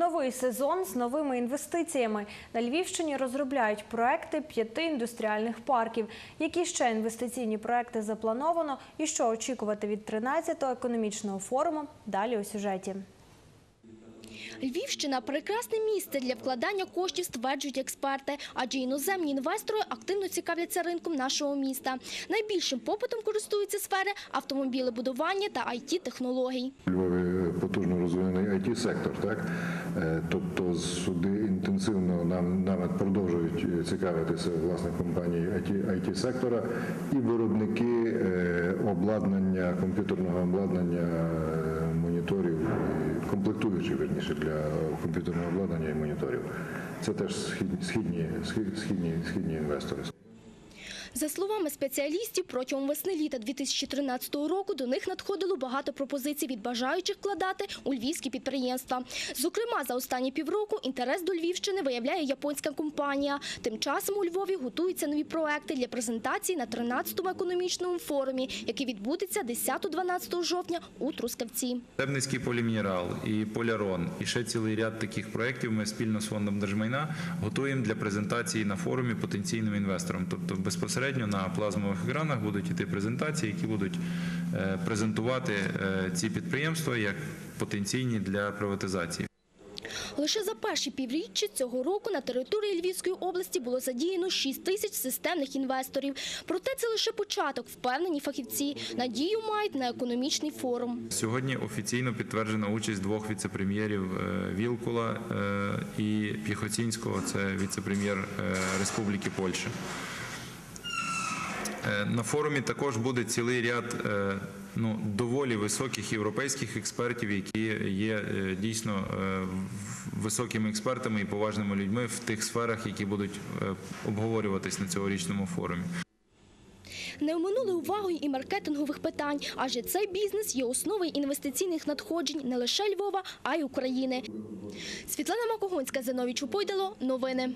новий сезон з новими інвестиціями на Львівщині розробляють проекти п'яти індустріальних парків. Які ще інвестиційні проекти заплановано і що очікувати від 13-го економічного форуму? Далі у сюжеті. Львівщина – прекрасне місце для вкладання коштів, стверджують експерти, адже іноземні інвестори активно цікавляться ринком нашого міста. Найбільшим попитом користуються сфери автомобілебудування та IT-технологій. Львові потужно розвинений it сектор так Е, тобто сюди інтенсивно нам нами продовжують е, цікавитися власне компанії it сектора і виробники е, обладнання, комп'ютерного обладнання, моніторів, і комплектуючих верніше для комп'ютерного обладнання і моніторів. Це теж східні східні східні східні інвестори. За словами спеціалістів, протягом весни-літа 2013 року до них надходило багато пропозицій від бажаючих вкладати у львівські підприємства. Зокрема, за останні півроку інтерес до Львівщини виявляє японська компанія. Тим часом у Львові готуються нові проекти для презентації на 13-му економічному форумі, який відбудеться 10-12 жовтня у Трускавці. Темницький полімінерал і полярон, і ще цілий ряд таких проєктів ми спільно з фондом держмайна готуємо для презентації на форумі потенційним інвесторам. Тобто безпосередньо на плазмових екранах будуть іти презентації, які будуть е, презентувати е, ці підприємства як потенційні для приватизації. Лише за перші півріччя цього року на території Львівської області було задіяно 6 тисяч системних інвесторів. Проте це лише початок, впевнені фахівці. Надію мають на економічний форум. Сьогодні офіційно підтверджена участь двох віцепрем'єрів е, Вілкула і Піхоцінського, це віцепрем'єр Республіки Польща. Е, На форумі також буде цілий ряд е, ну, доволі високих європейських експертів, які є е, дійсно високими експертами і поважними людьми в тих сферах, які будуть обговорюватись на цьогорічному форумі. Не оминули увагою і маркетингових питань, адже цей бізнес є основою інвестиційних надходжень не лише Львова, а й України. Світлана Макогонська, Зиновій Чупойдало. Новини.